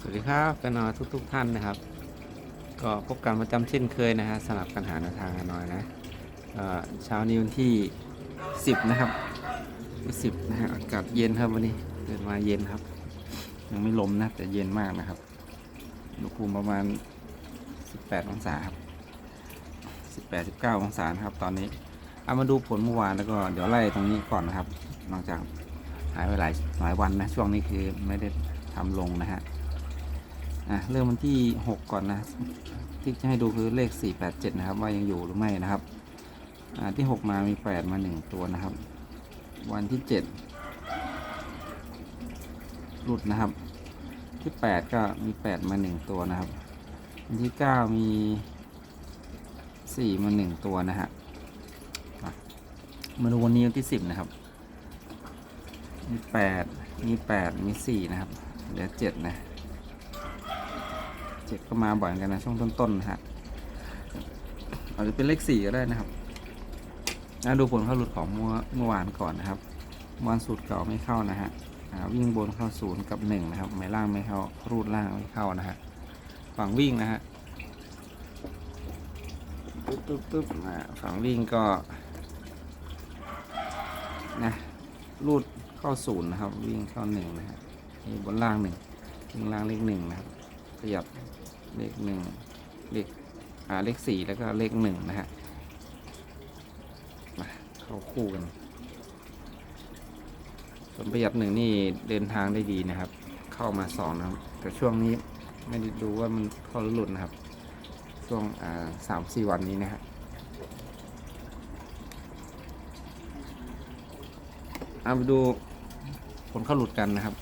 สวัสดีครับกันนอยทุกทุกๆท่านนะครับ ก็พบกันประจำเช่นเคยนะฮะสลับกันหาแนวทางกันหน่อยนะเอ่อเช้านี้วันที่ 10 นะครับที่10นะฮะอากาศเย็นครับวันนี้เดินมาเย็นครับ ยังไม่ลมนะแต่เย็นมากนะครับอุณหภูมิประมาณ 18 องศาครับ18 19 องศานะครับ ตอนนี้เอามาดูผลเมื่อวานแล้วก็เดี๋ยวไล่ตรงนี้ก่อนนะครับหลังจากหายไปหลายหลายวันนะช่วงนี้คือไม่ได้ทำลงนะฮะ อะเริ่มวันที่ 6 ก่อนนะ ที่จะให้ดูคือเลข 487 นะครับ ว่ายังอยู่หรือไม่นะครับ อ่าที่ 6 มามี 8 มา 1 ตัวนะครับ วันที่ 7 หลุดนะครับ ที่ 8 ก็มี 8 มา 1 ตัวนะครับ วันที่ 9 มี 4 มา 1 ตัวนะฮะอะมาดูวันนี้วันที่ 10 นะครับ มี 8 มี 8 มี 4 นะครับ เหลือ 7 นะ เจ็ดก็มาบ่อยกันนะช่วงต้นๆนะฮะอาจจะเป็นเลขสี่ก็ได้นะครับนะดูผลเข้าหลุดของเมื่อเมื่อวานก่อนนะครับเมื่อวานสูตรเก่าไม่เข้านะฮะวิ่งบนเข้าศูนย์กับหนึ่งนะครับไม่ล่างไม่เข้ารูดล่างไม่เข้านะฮะฝั่งวิ่งนะฮะปึ๊บปึ๊บปึ๊บฝั่งวิ่งก็นะรูดเข้าศูนย์นะครับ วิ่งเข้าหนึ่งนะฮะนี่บนล่างหนึ่งวิ่งล่างเลขหนึ่งนะครับ ขยับเลขหนึ่งเลขอ่าเลขสี่แล้วก็เลขหนึ่งนะฮะมาเข้าคู่กันส่วนประหยัดหนึ่งนี่เดินทางได้ดีนะครับ เข้ามาสองนะครับ แต่ช่วงนี้ไม่ได้ดูว่ามันเข้าหรือหลุดนะครับ ช่วงอ่าสามสี่วันนี้นะฮะเอาไปดูผลเข้าหลุดกันนะครับ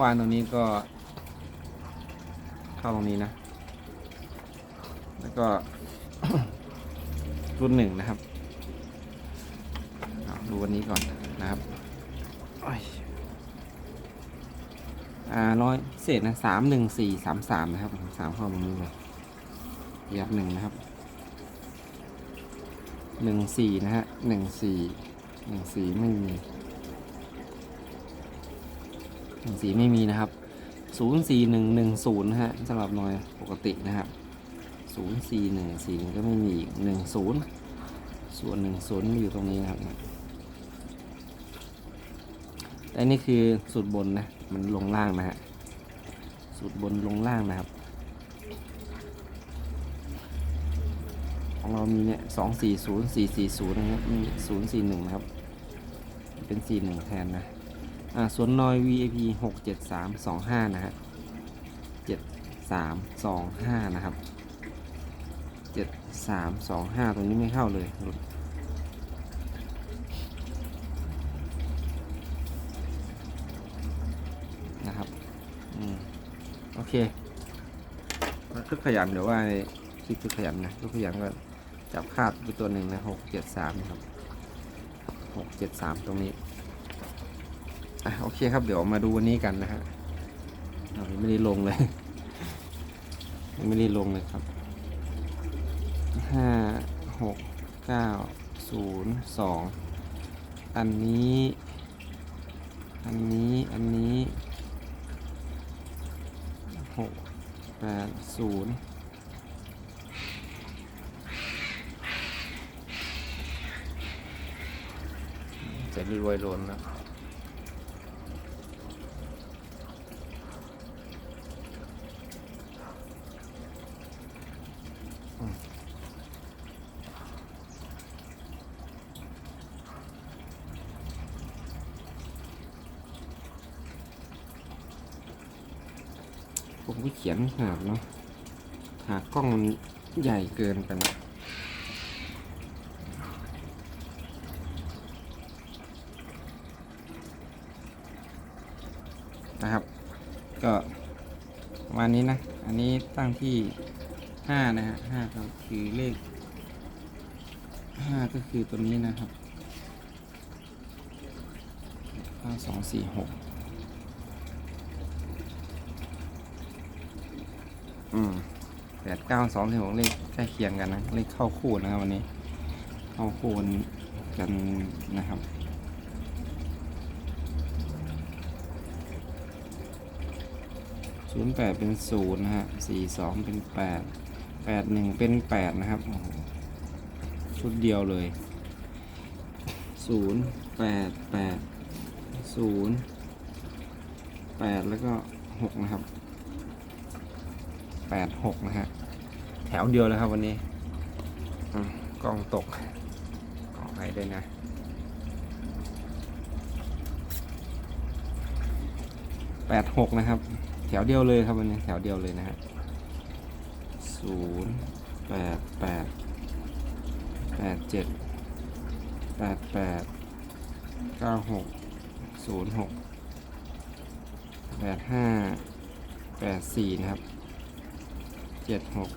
วานตรงนี้ก็ เข้าตรงนี้นะ แล้วก็ รุ่นหนึ่งนะครับดูวันนี้ก่อนนะครับอ่าร้อยเศษนะสามหนึ่งสี่สามสามนะครับสามข้าตรงนี้เลยยับหนึ่งนะครับหนึ่งสี่นะฮะหนึ่งสี่หนึ่งสี่ไม่มี สีไม่มีนะครับศูนย์สี่หนึ่งหนึ่งศูนย์นะฮะสำหรับหน่วยปกตินะครับศูนย์สี่ก็ไม่มีอีกหนึ่งศูนย์ส่วนหนึ่อยู่ตรงนี้นะครับแต่นี่คือสูตรบนนะ มันลงล่างนะฮะสูตรบนลงล่างนะครับของเรามีเนี่ยสองสี่ศูนย์สี่สี่ศูนย์นะครับมีศูนย์สี่หนึ่งนะครับ เป็นสี่หนึ่งแทนนะ อ่าสวนนอย VIP หกเจ็ดสามสองห้านะฮะเจ็ดสามสองห้านะครับเจ็ดสามสองห้าตรงนี้ไม่เข้าเลยหลุดนะครับอืมโอเคคึกขยันเดี๋ยวว่าคิดคึกขยันนะคึกขยันก็จับคาดไปตัวหนึ่งนะหกเจ็ดสามนะครับหกเจ็ดสามตรงนี้ อะโอเคครับเดี๋ยวมาดูวันนี้กันนะฮะยังไม่ได้ลงเลยยังไม่ได้ลงเลยครับห้าหกเก้าศูนย์สองอันนี้ อันนี้อันนี้หกแปดศูนย์จะรวยล้นแล้ ผมก็เขียนไม่ขาดเนาะหากกล้องมันใหญ่เกินไปน่อยนะครับ ก็ประมาณนี้นะ อันนี้ตั้งที่ห้านะฮะห้าก็คือเลขห้าก็คือตัวนี้นะครับห้าสองสี่หก อืมขดเก้าสองสี่หกเลขใกล้เคียงกันนะ เลขเข้าคู่นะครับวันนี้ เข้าคู่กันนะครับศูนย์แปดเป็นศูนย์นะฮะสี่สองเป็นแปดแปดหนึ่งเป็นแปดนะครับ ชุดเดียวเลยศูนย์แปดแปดศูนย์แปดแล้วก็หกนะครับ แปดหกนะฮะ แถวเดียวเลยครับวันนี้อืมกล้องตกขอไปด้วยนะแปดหกนะครับ แถวเดียวเลยครับวันนี้แถวเดียวเลยนะฮะศูนย์แปดแปดแปดเจ็ดแปดแปดเก้าหกศูนย์หกแปดห้าแปดสี่นะครับ เจ็ดหก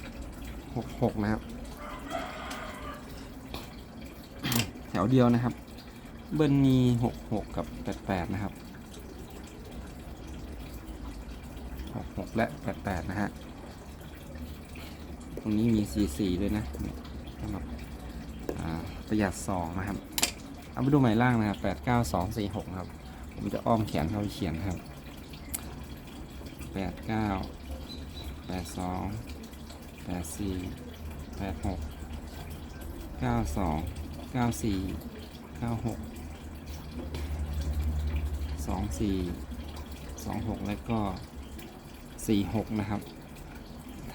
หกหกนะครับ แถวเดียวนะครับ เบิ้ลมีหกหกกับแปดแปดนะครับหกหกและแปดแปดนะฮะ ตรงนี้มีสี่สี่ด้วยนะสำหรับประหยัดสองนะครับ เอาไปดูใหม่ล่างนะครับแปดเก้าสองสี่หกครับ ผมจะอ้อมแขนเข้าไปเขียนครับแปดเก้า แปดสองแปดสี่แปดหกเก้าสองเก้าสี่เก้าหกสองสี่สองหกแล้วก็สี่หกนะครับ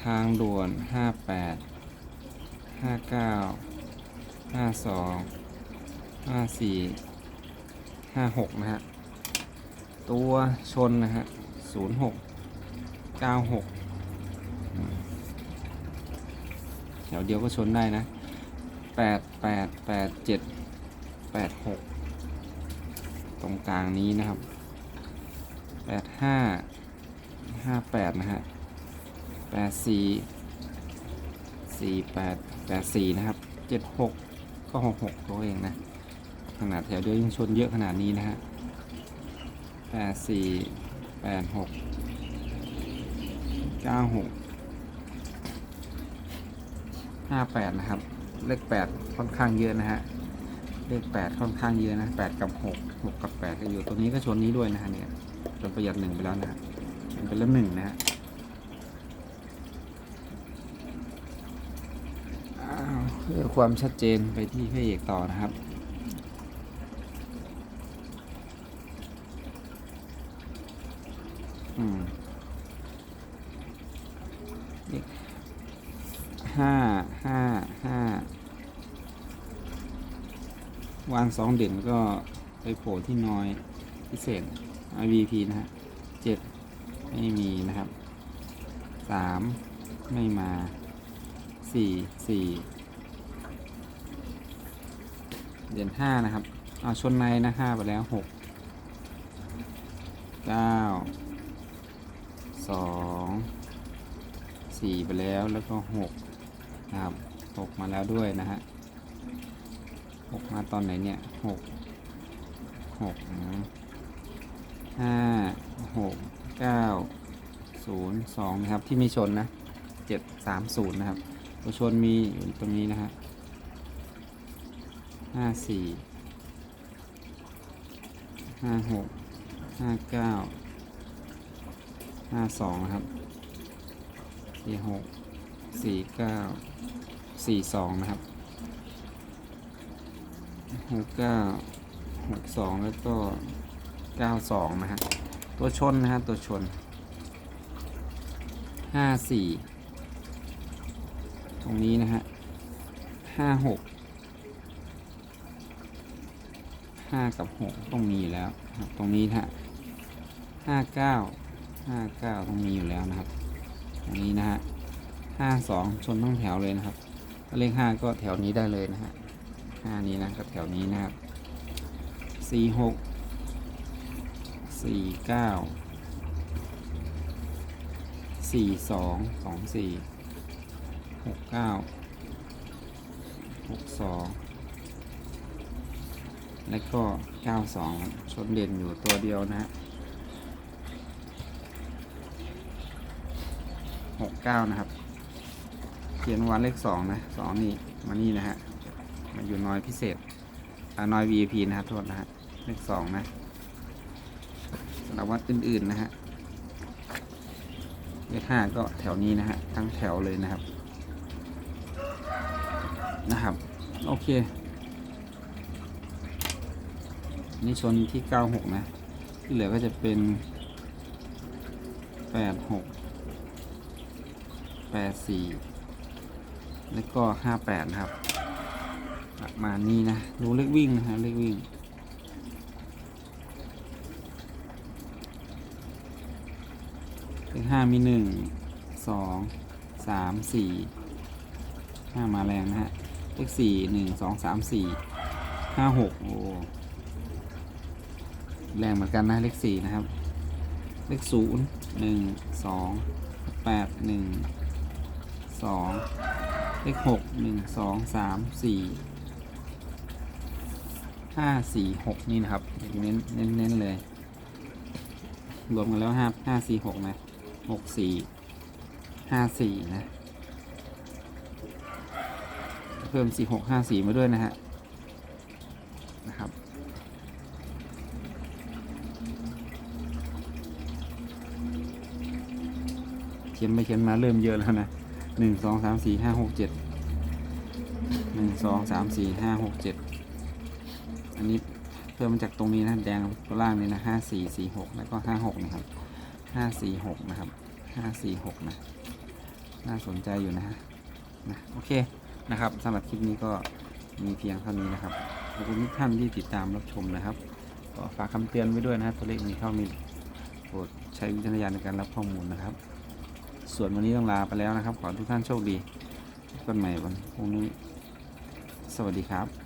ทางด่วนห้าแปดห้าเก้าห้าสองห้าสี่ห้าหกนะฮะตัวชนนะฮะศูนย์หกเก้าหกแถ วเดียวก็ชนได้นะแปดแปดแปดเจ็ดแปดหกตรงกลางนี้นะครับแปดห้าห้าแปดนะฮะแปดสี่สี่แปดแปดสี่นะครับเจ็ดหกก็หกหกตัวเองนะ ขนาดแถวเดียวยังชนเยอะขนาดนี้นะฮะแปดสี่แปดหกเก้าหก ห้าแปดนะครับ เลขแปดค่อนข้างเยอะนะฮะ เลขแปดค่อนข้างเยอะนะแปดกับหกหกกับแปดก็อยู่ ตัวนี้ก็ชนนี้ด้วยนะฮะเนี่ยจนประหยัดหนึ่งไปแล้วนะฮะเป็นแล้วหนึ่งนะฮะอ้าวเพื่อความชัดเจนไปที่พระเอกต่อนะครับอืม ห้าห้าห้าวางสองเด่นก็ไปโผล่ที่น้อยพิเศษ IVP นะฮะเจ็ดไม่มีนะครับสามไม่มาสี่สี่เด่นห้านะครับเอาชนในนะห้าไปแล้วหกเก้าสองสี่ไปแล้วแล้วก็หก นะครับหกมาแล้วด้วยนะฮะหกมาตอนไหนเนี่ยหกหกห้าหกเก้าศูนย์สองนะครับที่มีชนนะเจ็ดสามศูนย์นะครับตัวชนมีอยู่ตรงนี้นะฮะห้าสี่ห้าหกห้าเก้าห้าสองนะครับสี่หก สี่เก้าสี่สองนะครับหกเก้าหกสองแล้วก็เก้าสองนะฮะตัวชนนะฮะตัวชนห้าสี่ตรงนี้นะฮะห้าหกห้ากับหกต้องมีอยู่แล้วนะครับตรงนี้นะฮะห้าเก้าห้าเก้าต้องมีอยู่แล้วนะครับ ตรงนี้นะฮะ ห้าสองชนต้งแถวเลยนะครับถ้าเลขห้าก็แถวนี้ได้เลยนะฮะห้านี้นะก็แถวนี้นะครับสี่หกสี่เก้าสี่สองสองสี่หกเก้าหกสองแล้วก็เก้าสองชนเด่นอยู่ตัวเดียวนะฮะหกเก้านะครับ ขียนว่าเลขสองนะสองนี่มานี่นะฮะมาอยู่น้อยพิเศษอ่าน้อย VIP นะฮะโทษนะฮะเลขสองนะสำหรับวัดอื่นๆนะฮะเลขห้าก็แถวนี้นะฮะทั้งแถวเลยนะครับ นะครับ โอเค นี่ชนที่96นะ ที่เหลือก็จะเป็น86 84แปดสี่ แล้วก็58นะครับ ประมาณนี้นะ ดูเลขวิ่งนะฮะเลขวิ่งเลขห้ามีหนึ่งสองสามสี่ห้ามาแรงนะฮะ เลขสี่หนึ่งสองสามสี่ห้าหกโอ้แรงเหมือนกันนะเลขสี่นะครับ เลขศูนย์หนึ่งสองแปดหนึ่งสอง เลขหกหนึ่งสองสามสี่ห้าสี่หกนี่นะครับเน้นเน้นเน้นเลย รวมกันแล้วห้าห้าสี่หกนะหกสี่ห้าสี่นะ เพิ่มสี่หกห้าสี่มาด้วยนะฮะนะครับเขียนไปเขียนมาเริ่มเยอะแล้วนะ หนึ่งสองสามสี่ห้าหกเจ็ดหนึ่งสองสามสี่ห้าหกเจ็ดอันนี้เพิ่มมาจากตรงนี้นะแดงตัวล่างนี่นะห้าสี่สี่หกแล้วก็ห้าหกนะครับห้าสี่หกนะครับห้าสี่หกนะน่าสนใจอยู่นะฮะนะโอเคนะครับสำหรับคลิปนี้ก็มีเพียงเท่านี้นะครับขอบคุณทุกท่านที่ติดตามรับชมนะครับก็ฝากคำเตือนไว้ด้วยนะตัวเลขมีเข้ามีโปรดใช้วิจารณญาณในการรับข้อมูลนะครับ ส่วนวันนี้ต้องลาไปแล้วนะครับ ขอทุกท่านโชคดีพบกันใหม่วันพรุ่งนี้ สวัสดีครับ